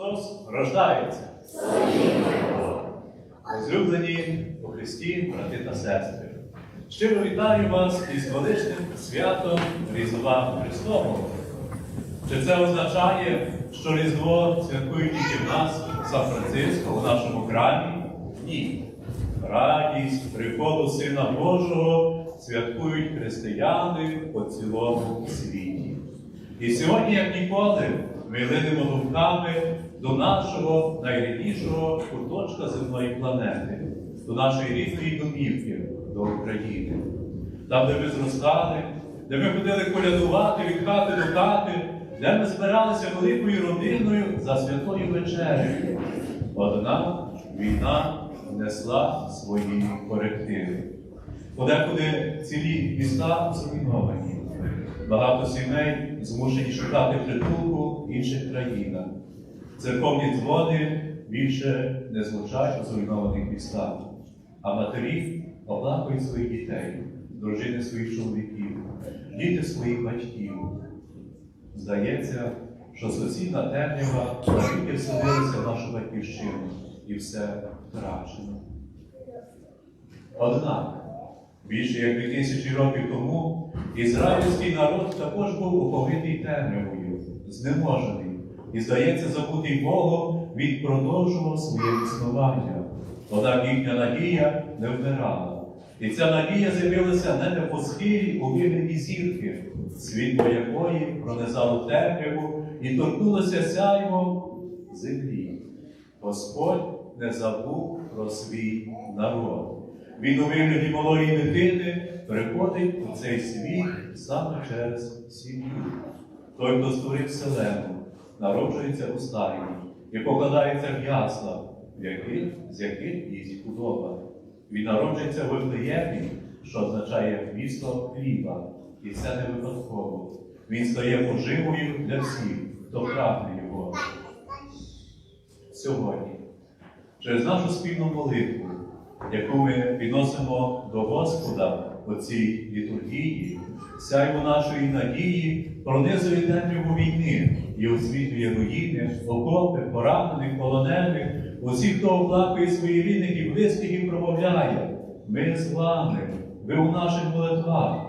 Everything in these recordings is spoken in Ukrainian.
Христос рождається. Возлюблені у Христі, брати та сестри. Щиро вітаю вас із величним святом Різдва Христового. Чи це означає, що Різдво святкують тільки в нас, в Сан-Франциско, у нашому храмі? Ні. Радість приходу Сина Божого святкують християни по цілому світі. І сьогодні, як ніколи, ми линемо думками до нашого найріднішого куточка земної планети, до нашої рідної домівки, до України. Там, де ми зростали, де ми ходили колядувати від хати до хати, де ми збиралися великою родиною за святою вечерею. Однак війна внесла свої корективи. Подекуди цілі міста зруйновані. Багато сімей змушені шукати притулку в інших країнах. Церковні дзвони більше не звучать у зруйнованих містах, а матері оплакують своїх дітей, дружини своїх чоловіків, діти своїх батьків. Здається, що сусідна темрява навіки вселилася в нашу батьківщину і все втрачено. Однак, більше як 2000 років тому ізраїльський народ також був оповитий темрявою, знеможений і, здається, забутий Богом, він продовжував своє існування. Однак їхня надія не вмирала. І ця надія з'явилася не на посхилі у вигляді зірки, світло якої пронизало темряву і торкнулося сяйвом землі. Господь не забув про свій народ. Він у вигляді малої дитини приходить у цей світ саме через сім'ю. Той, хто створив вселену, народжується у стайні і покладається в ясла, яких, з яких їсть худоба. Він народжується в Вифлеємі, що означає місто хліба, і це не випадково. Він стає поживою для всіх, хто прагне його. Сьогодні, через нашу спільну молитву, яку ми відносимо до Господа у цій літургії, сяйво нашої надії пронизує темряву війни і освітлює руїни, окопи, поранених, полонених, усіх, хто оплакує своїх рідних і близьких і промовляє. Ми з вами, ви у наших молитвах.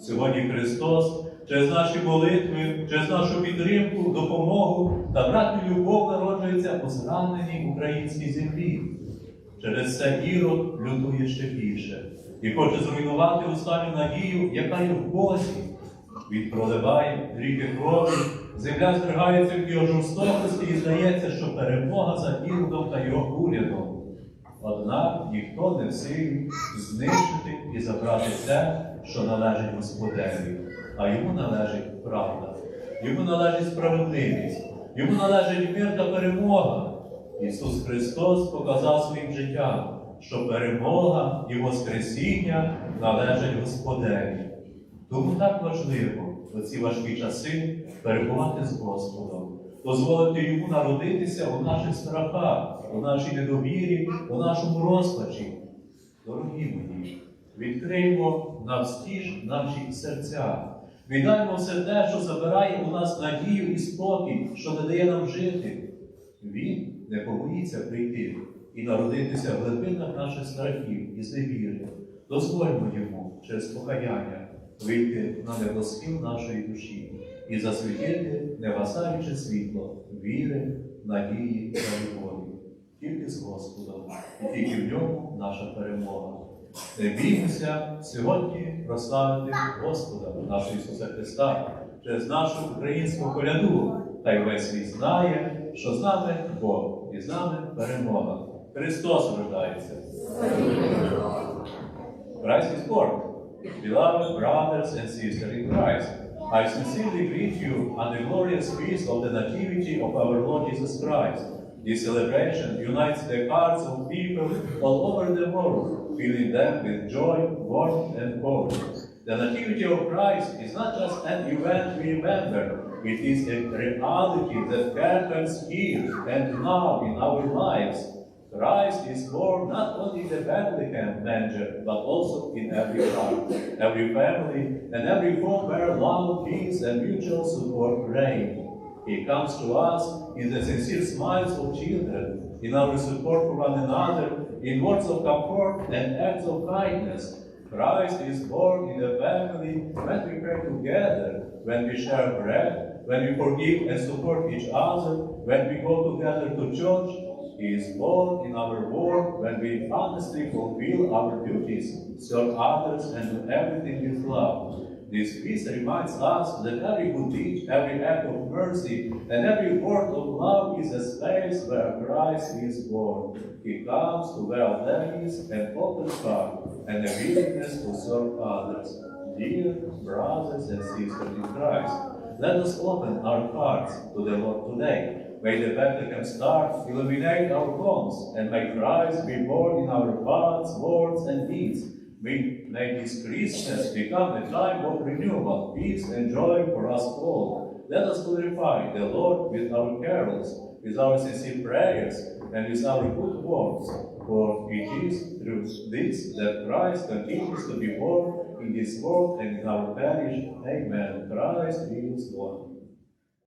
Сьогодні Христос через наші молитви, через нашу підтримку, допомогу та братню любов народжується у зраненій українській землі. Через це Ірод лютує ще більше і хоче зруйнувати останню надію, яка є в Бозі. Він проливає ріки крові, земля здригається в його жорстокості і здається, що перемога за Іродом та його урядом. Однак ніхто не в силі знищити і забрати те, що належить Господеві, а йому належить правда, йому належить справедливість, йому належить мир та перемога. Ісус Христос показав своїм життям, що перемога і Воскресіння належать Господеві. Тому так важливо у ці важкі часи перебувати з Господом, дозволити йому народитися у наших страхах, у нашій недовірі, у нашому розпачі. Дорогі мої, відкриємо навстіж наші серця, віддаймо все те, що забирає у нас надію і спокій, що не дає нам жити. Він не побоїться прийти і народитися в глибинах наших страхів і зневіри. Дозвольмо йому через покаяння вийти на небосхил нашої душі і засвітити невасаюче світло віри, надії та любові. Тільки з Господом, і тільки в ньому наша перемога. Не біймося сьогодні прославити Господа, нашого Ісуса Христа, через нашу українську коляду, та й весь світ знає, що з нами Бог і з нами перемога. Христос рождається. Christ is born. Beloved brothers and sisters in Christ, I sincerely greet you on the glorious feast of the Nativity of our Lord Jesus Christ. This celebration unites the hearts of people all over the world, filling them with joy, warmth, and hope. The Nativity of Christ is not just an event we remember, it is a reality that happens here and now in our lives. Christ is born not only in the Bethlehem manger, but also in every heart, every family, and every home where love, peace, and mutual support reign. He comes to us in the sincere smiles of children, in our support for one another, in words of comfort and acts of kindness. Christ is born in the family when we pray together, when we share bread, when we forgive and support each other, when we go together to church. He is born in our world when we honestly fulfill our duties, serve others, and do everything with love. This feast reminds us that every good deed, every act of mercy, and every word of love is a space where Christ is born. He comes to well days and open heart, and a willingness to serve others. Dear brothers and sisters in Christ, let us open our hearts to the Lord today. May the Bethlehem star illuminate our homes, and may Christ be born in our hearts, words, and deeds. May, may this Christmas become a time of renewal, peace, and joy for us all. Let us glorify the Lord with our carols, with our sincere prayers, and with our good works. For it is through this that Christ continues to be born in this world and in our parish. Amen. Christ is born.